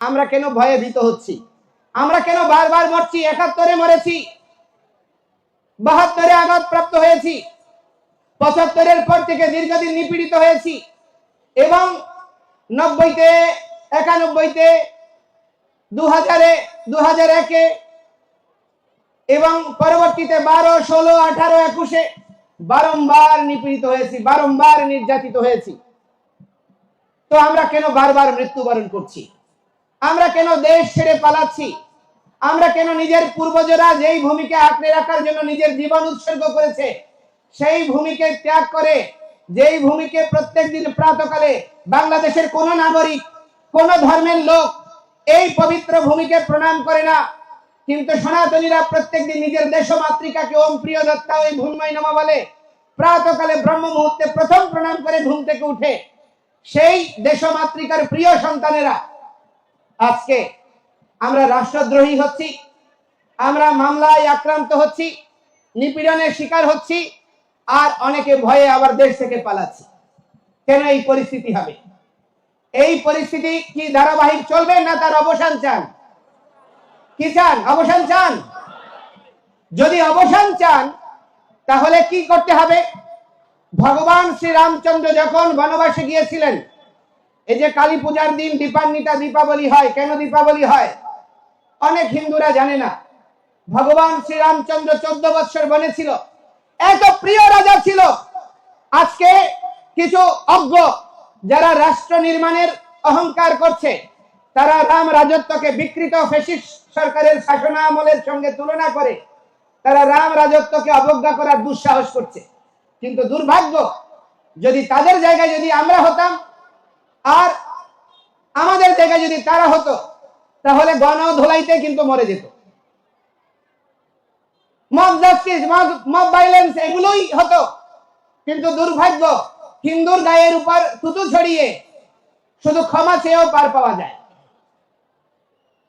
আমরা কেন ভয়ে ভীত হচ্ছি? আমরা কেন বারবার মরছি? একাত্তরে মরেছি। বাহাত্তরে আঘাত প্রাপ্ত হয়েছি। পঁচাত্তরের পর থেকে দীর্ঘদিন নিপীড়িত হয়েছি। এবং নব্বইতে, একানব্বইতে দু হাজারে দু হাজার একে এবং পরবর্তীতে বারো, ষোলো, আঠারো, একুশে বারংবার নিপীড়িত হয়েছি বারংবার নির্যাতিত হয়েছি। তো আমরা কেন বারবার মৃত্যুবরণ করছি? আমরা কেন দেশ ছেড়ে পালাচ্ছি? আমরা কেন নিজের পূর্বজরা যেই ভূমিকে আঁকড়ে রাখার জন্য নিজের জীবন উৎসর্গ করেছে, সেই ভূমিকে ত্যাগ করে, যেই ভূমিকে প্রত্যেক দিন প্রাতকালে বাংলাদেশের কোন নাগরিক, কোন ধর্মের লোক এই পবিত্র ভূমিকে প্রণাম করে না। কিন্তু সনাতনীরা প্রত্যেক দিন নিজের দেশ মাতৃকাকে ওম প্রিয় দত্তা ওই ভূময় নামা বলে, প্রাতকালে ব্রহ্ম মুহূর্তে প্রথম প্রণাম করে ঘুম থেকে উঠে। সেই দেশ মাতৃকার প্রিয় সন্তানেরা আজকে আমরা রাষ্ট্রদ্রোহী হচ্ছি, আমরা মামলায় আক্রান্ত হচ্ছি, নিপীড়নের শিকার হচ্ছি, আর অনেকে ভয়ে আবার দেশ থেকে পালাচ্ছি। কেন এই পরিস্থিতি হবে? এই পরিস্থিতি কি ধারাবাহিক চলবে না তার অবসান চান? কি চান? অবসান চান? যদি অবসান চান, তাহলে কি করতে হবে? ভগবান শ্রী রামচন্দ্র যখন বনবাসে গিয়েছিলেন এই যে কালী পূজার দিন দীপান্বিতা দীপাবলি হয়, কেন দীপাবলি হয়? অনেক হিন্দুরা জানে না। ভগবান শ্রীরামচন্দ্র চোদ্দ বৎসর বনেছিল, এত প্রিয় রাজা ছিল। আজকে কিছু অজ্ঞ যারা রাষ্ট্র নির্মাণের অহংকার করছে, তারা রাম রাজত্বকে বিকৃত ফেসিস সরকারের শাসনামলের সঙ্গে তুলনা করে, তারা রাম রাজত্বকে অবজ্ঞা করার দুঃসাহস করছে। কিন্তু দুর্ভাগ্য, যদি তাদের জায়গায় যদি আমরা হতাম আর আমাদের জায়গায় যদি তারা হতো, তাহলে গণ ধোলাইতে কিন্তু মরে যেত। মব জাস্টিস মব ভাইলেন্স এগুলোই হতো। কিন্তু দুর্ভাগ্য, হিন্দুর গায়ের উপর থুতু ছড়িয়ে শুধু ক্ষমা চেয়েও পার পাওয়া যায়।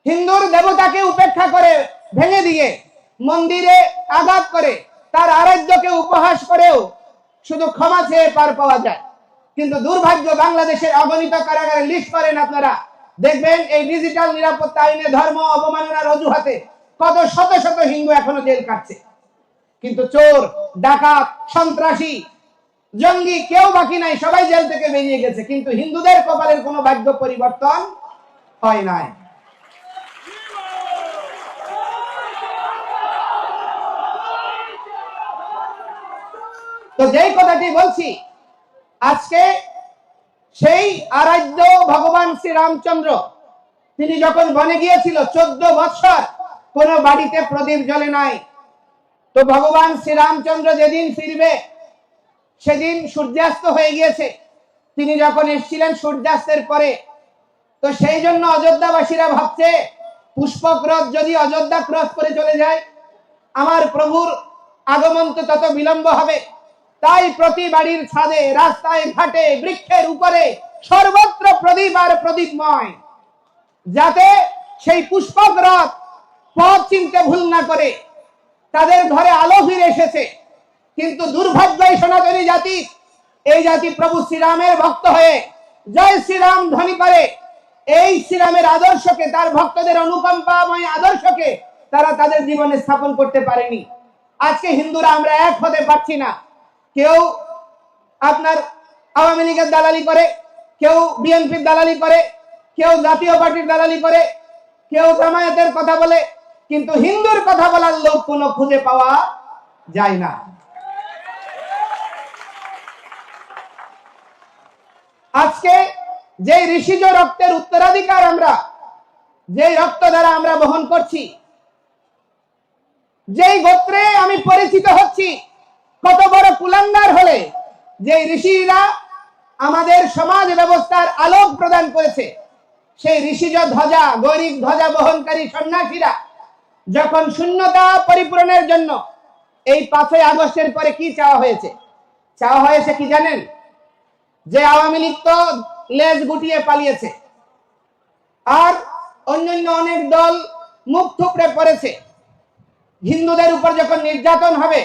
হিন্দুর দেবতাকে উপেক্ষা করে ভেঙে দিয়ে মন্দিরে আঘাত করে তার আরাধ্যকে উপহাস করেও শুধু ক্ষমা চেয়ে পার পাওয়া যায়। কিন্তু দুর্ভাগ্য বাংলাদেশের অগণিত কারাগারে লিস্ট করেন আপনারা। দেখবেন এই ডিজিটাল নিরাপত্তা আইনে ধর্ম অবমাননার অজুহাতে কত শত শত হিন্দু এখনও জেল কাটছে কিন্তু চোর, ডাকাত, সন্ত্রাসী, জঙ্গি কেউ বাকি নাই, সবাই জেল থেকে বেরিয়ে গেছে। কিন্তু হিন্দুদের কপালের কোনো ভাগ্য পরিবর্তন হয় নাই। তো যেই কথাটি বলছি আজকে সেই আরাধ্য ভগবান শ্রীরামচন্দ্র, তিনি যখন বনে গিয়েছিল, চোদ্দ বছর কোন বাড়িতে প্রদীপ জ্বলে নাই। তো ভগবান শ্রীরামচন্দ্র যেদিন ফিরবে, সেদিন সূর্যাস্ত হয়ে গিয়েছে। তিনি যখন এসেছিলেন সূর্যাস্তের পরে, তো সেই জন্য অযোধ্যাবাসীরা ভাবছে পুষ্পক রথ যদি অযোধ্যা ক্রস করে চলে যায়, আমার প্রভুর আগমন তো তত বিলম্ব হবে। তাই প্রতি বাড়ির ছাদে, রাস্তায়, ঘাটে, বৃক্ষের উপরে সর্বত্র প্রদীপ আর প্রদীপময় যাতে সেই পুষ্পক রথ পথ চিনতে ভুল না করে। তাদের ঘরে আলো ফিরে এসেছে। কিন্তু দুর্ভাগ্য এই সনাতনী জাতি, এই জাতি প্রভু শ্রীরামের ভক্ত হয়ে জয় শ্রীরাম ধ্বনি করে। এই শ্রীরামের আদর্শকে, তার ভক্তদের অনুকম্পাময় আদর্শকে তারা তাদের জীবনে স্থাপন করতে পারেনি। আজকে হিন্দুরা আমরা এক হতে পারছি না। কেউ আপনার আওয়ামী লীগের দালালি করে, কেউ বিএনপির দালালি করে, কেউ জাতীয় পার্টির দালালি করে, কেউ জামায়াতের কথা বলে, কিন্তু হিন্দুর কথা বলার লোক কোনো খুঁজে পাওয়া যায় না। আজকে যে ঋষিজ রক্তের উত্তরাধিকার আমরা, যেই রক্ত দ্বারা আমরা বহন করছি, যেই গোত্রে আমি পরিচিত হচ্ছি কত বড় কুলাঙ্গার হলে যে ঋষিরা আমাদের সমাজ ব্যবস্থার আলোক প্রদান করেছে, সেই ঋষিজ ধ্বজা, গৈরিক ধ্বজা বহনকারী সন্ন্যাসীরা যখন শূন্যতা পরিপূরণের জন্য এই পাঁচই আগস্টের পরে কি চাওয়া হয়েছে? চাওয়া হয়েছে কি জানেন? যে আওয়ামী লীগ তো লেজ গুটিয়ে পালিয়েছে আর অন্যান্য অনেক দল মুখ থুপড়ে পড়েছে। হিন্দুদের উপর যখন নির্যাতন হবে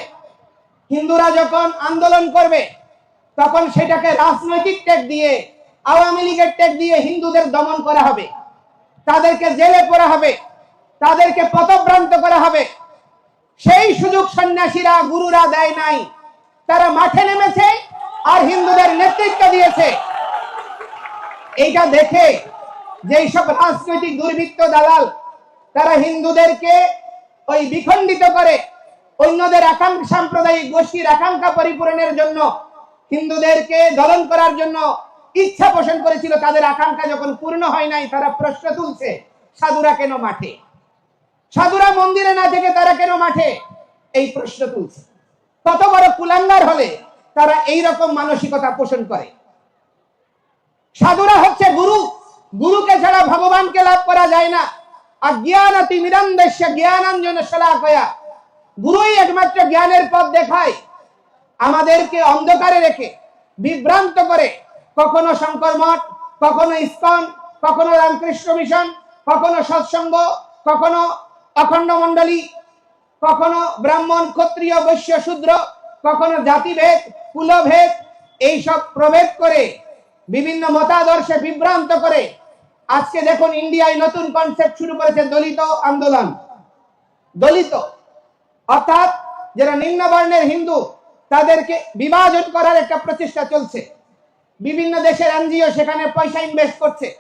হিন্দুরা যখন আন্দোলন করবে, তখন সেটাকে রাজনৈতিক টেক দিয়ে, আওয়ামী লীগের টেক দিয়ে হিন্দুদের দমন করা হবে। তাদেরকে জেলে পড়া হবে, তাদেরকে পথভ্রান্ত করা হবে। সেই সুযোগ সন্ন্যাসীরা গুরুরা দেয় নাই। তারা মাঠে নেমেছে আর হিন্দুদের নেতৃত্ব দিয়েছে। এইটা দেখে যেই সব রাজনৈতিক দুর্বৃত্ত দালাল, তারা হিন্দুদেরকে ওই বিখণ্ডিত করে অন্যদের আকাঙ্ক্ষা সাম্প্রদায়িক গোষ্ঠীর আকাঙ্ক্ষা পরিপূরণের জন্য, হিন্দুদেরকে দলন করার জন্য ইচ্ছা পোষণ করেছিল। তাদের আকাঙ্ক্ষা যখন পূর্ণ হয় নাই, তারা প্রশ্ন তুলছে, সাধুরা কেন মাঠে? সাধুরা মন্দিরে না থেকে তারা কেন মাঠে? এই প্রশ্ন তুলছে। কত বড় কুলাঙ্গার হলে তারা এই রকম মানসিকতা পোষণ করে। সাধুরা হচ্ছে গুরু। গুরুকে ছাড়া ভগবানকে লাভ করা যায় না। আর জ্ঞান অতি মিরন্দেশ্য জ্ঞানাঞ্জন শলাকয়া গুরুই একমাত্র জ্ঞানের পথ দেখায়। আমাদেরকে অন্ধকারে রেখে, বিভ্রান্ত করে, কখনো শঙ্কর মঠ, কখনো ইস্কন, কখনো রামকৃষ্ণ মিশন, কখনো সৎসঙ্গ, কখনো অখণ্ড মণ্ডলী, কখনো ব্রাহ্মণ, ক্ষত্রিয়, বৈশ্য, শূদ্র, কখনো জাতিভেদ, কুলভেদ, এইসব প্রভেদ করে, বিভিন্ন মতাদর্শে বিভ্রান্ত করে, আজকে দেখুন ইন্ডিয়ায় নতুন কনসেপ্ট শুরু করেছে দলিত আন্দোলন। দলিত অর্থাৎ যারা নিম্ন বর্ণের হিন্দু, তাদেরকে বিভাজন করার একটা প্রচেষ্টা চলছে। বিভিন্ন দেশের এনজিও সেখানে পয়সা ইনভেস্ট করছে।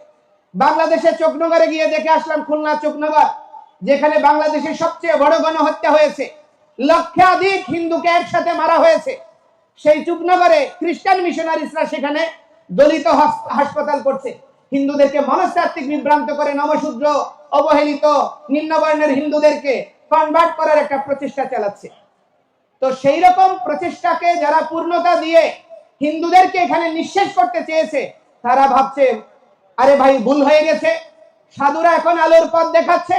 বাংলাদেশের চোখনগরে গিয়ে দেখে আসলাম খুলনা চোখনগর যেখানে বাংলাদেশের সবচেয়ে বড় গণহত্যা হয়েছে। লক্ষাধিক হিন্দুকে একসাথে মারা হয়েছে। সেই চুপনগরে খ্রিস্টান মিশনারিসরা সেখানে দলিত হাস- হাসপাতাল করছে। হিন্দুদেরকে মনস্তাত্ত্বিক বিভ্রান্ত করে নমশূদ্র অবহেলিত, নিম্নবর্ণের হিন্দুদেরকে কনভার্ট করার একটা প্রচেষ্টা চালাচ্ছে। তো সেই রকম প্রচেষ্টাকে যারা পূর্ণতা দিয়ে হিন্দুদেরকে এখানে নিঃশেষ করতে চেয়েছে, তারা ভাবছে, আরে ভাই, ভুল হয়ে গেছে। সাধুরা এখন আলোর পথ দেখাচ্ছে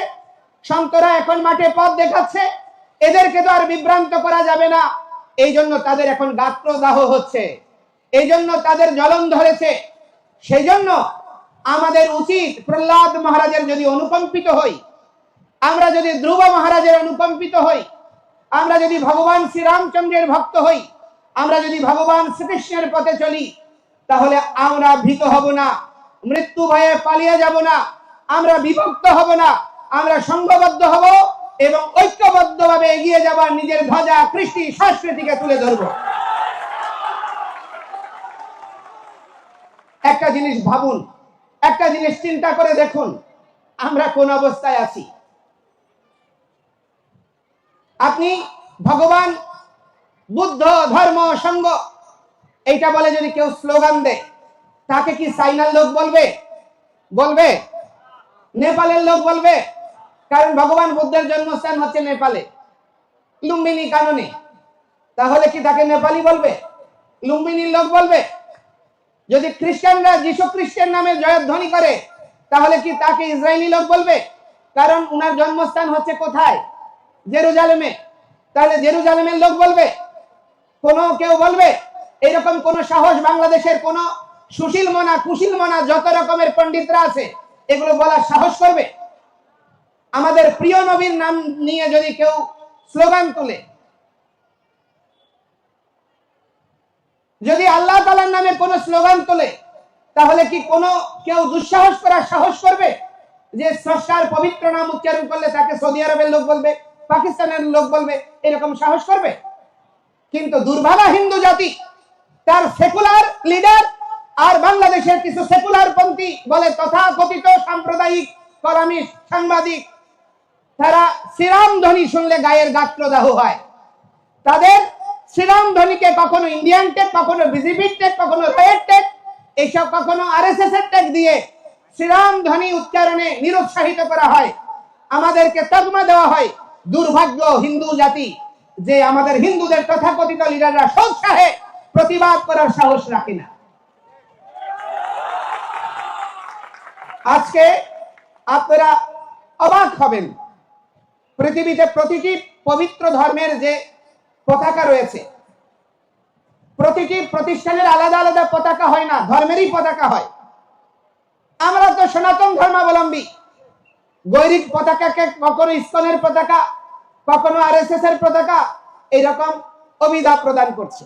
সন্তরা এখন মাঠে পথ দেখাচ্ছে। এদেরকে তো আর বিভ্রান্ত করা যাবে না। এই জন্য তাদের এখন গাত্রদাহ হচ্ছে। এই জন্য তাদের জ্বলন ধরেছে। সেই জন্য আমাদের উচিত প্রহ্লাদ মহারাজের যদি অনুকম্পিত হই আমরা যদি ধ্রুব মহারাজের অনুকম্পিত হই, আমরা যদি ভগবান শ্রীরামচন্দ্রের ভক্ত হই, আমরা যদি ভগবান শ্রীকৃষ্ণের পথে চলি, তাহলে আমরা ভীত হব না, মৃত্যু ভয়ে পালিয়ে যাব না, আমরা বিভক্ত হব না, আমরা সংঘবদ্ধ হব এবং ঐক্যবদ্ধভাবে এগিয়ে যাবার নিজের ধ্বজা কৃষ্টি সংস্কৃতিকে তুলে ধরব। একটা জিনিস ভাবুন, একটা জিনিস চিন্তা করে দেখুন, আমরা কোন অবস্থায় আছি? আপনি ভগবান, বুদ্ধ, ধর্ম, সঙ্গ, এইটা বলে যদি কেউ স্লোগান দেয়, তাকে কি সাইনার লোক বলবে? বলবে? নেপালের লোক বলবে? কারণ ভগবান বুদ্ধের জন্মস্থান হচ্ছে নেপালে। লুম্বিনী কাননে। তাহলে কি তাকে নেপালি বলবে? লুম্বিনীর লোক বলবে? যদি খ্রিস্টানরা যিশু খ্রিস্টের নামে জয়ধ্বনি করে, তাহলে কি তাকে ইসরায়েলি লোক বলবে? কারণ উনার জন্মস্থান হচ্ছে কোথায়? জেরুজালেমে। তাহলে জেরুজালেমের লোক বলবে, কোন কেউ বলবে, এরকম কোন সাহস বাংলাদেশের কোন সুশীল মনা, কুশীল মনা, যত রকমের পণ্ডিতরা আছে, এগুলো বলার সাহস করবে? আমাদের প্রিয় নবীর নাম নিয়ে যদি কেউ স্লোগান তোলে, যদি আল্লাহ তালার নামে কোন স্লোগান তোলে, তাহলে কি কোনো কেউ দুঃসাহস করার সাহস করবে? যে স্রষ্টার পবিত্র নাম উচ্চারণ করলে তাকে সৌদি আরবের লোক বলবে? পাকিস্তানের লোক বলবে, এরকম সাহস করবে? কিন্তু দুর্ভাগা হিন্দু জাতি, তার সেকুলার লিডার আর বাংলাদেশের কিছু সেকুলার পন্থী বলে তথাকথিত সাম্প্রদায়িক কলামিস্ট সাংবাদিক, তারা শ্রীরাম ধ্বনি শুনলে গায়ের গাত্রদাহ হয়। তাদের শ্রীরাম ধ্বনিকে কখনো ইন্ডিয়ান টেক কখনো বিজেপি টেক কখনো রয়ের টেক এইসব কখনো আর এস এস এর টেক দিয়ে শ্রীরাম ধ্বনি উচ্চারণে নিরুৎসাহিত করা হয়। আমাদেরকে তকমা দেওয়া হয়। দুর্ভাগ্য হিন্দু জাতি যে আমাদের হিন্দুদের তথাকথিত লিডাররা সৎসাহে প্রতিবাদ করার সাহস রাখে না। আজকে আপনারা অবাক হবেন। পৃথিবীতে প্রতিটি পবিত্র ধর্মের যে পতাকা রয়েছে, প্রতিটি প্রতিষ্ঠানের আলাদা আলাদা পতাকা হয় না, ধর্মেরই পতাকা হয়। আমরা তো সনাতন ধর্মাবলম্বী। গৈরিক পতাকাকে কখনো ইস্কনের পতাকা কখনো আরএসএস এর পতাকা এইরকম অভিধা প্রদান করছে।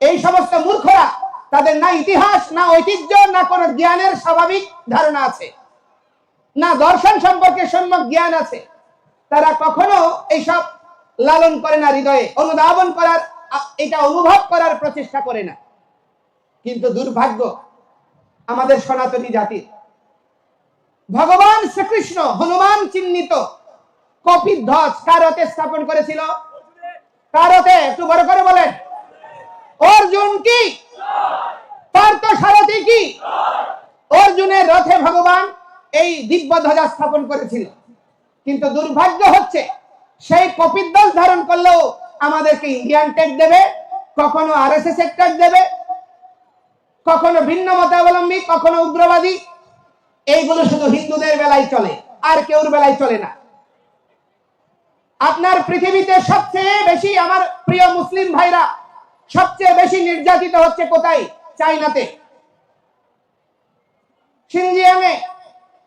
এই সমস্ত মূর্খরা, তাদের না ইতিহাস, না ঐতিহ্য, না কোনো জ্ঞানের স্বাভাবিক ধারণা আছে, না দর্শন সম্পর্কে সম্যক জ্ঞান আছে, তারা কখনো এইসব লালন করে না হৃদয়ে, অনুধাবন করার, এটা অনুভব করার প্রচেষ্টা করে না। কিন্তু দুর্ভাগ্য, আমাদের সনাতনী জাতির, ভগবান শ্রীকৃষ্ণ হনুমান চিহ্নিত কপির ধ্বজ কার হাতে স্থাপন করেছিল। কার হাতে একটু বড় করে বলেন। অর্জুন কি? পার্থ সারথি কি? অর্জুনের রথে ভগবান এই দিব্য ধ্বজা স্থাপন করেছিল। কিন্তু দুর্ভাগ্য হচ্ছে, সেই কপিদ্দল ধারণ করলেও আমাদেরকে ইন্ডিয়ান টেক দেবে, কখনো আর এস দেবে, কখনো ভিন্ন মতাবলম্বী, কখনো উগ্রবাদী। এইগুলো শুধু হিন্দুদের বেলায় চলে, আর কেউর বেলায় চলে না। আপনার পৃথিবীতে সবচেয়ে বেশি আমার প্রিয় মুসলিম ভাইরা সবচেয়ে বেশি নির্যাতিত হচ্ছে কোথায়? চাইনাতে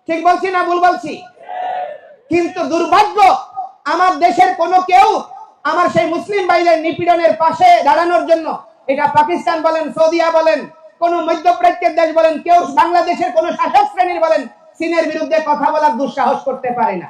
ঠিক বলছি না ভুল বলছি? কিন্তু দুর্ভাগ্য, আমার দেশের কোনো কেউ আমার সেই মুসলিম ভাইদের নিপীড়নের পাশে দাঁড়ানোর জন্য, এটা পাকিস্তান বলেন, সৌদিয়া বলেন, কোন মধ্যপ্রাচ্যের দেশ বলেন, কেউ বাংলাদেশের কোন শাসক শ্রেণির বলেন, চীনের বিরুদ্ধে কথা বলার দুঃসাহস করতে পারে না।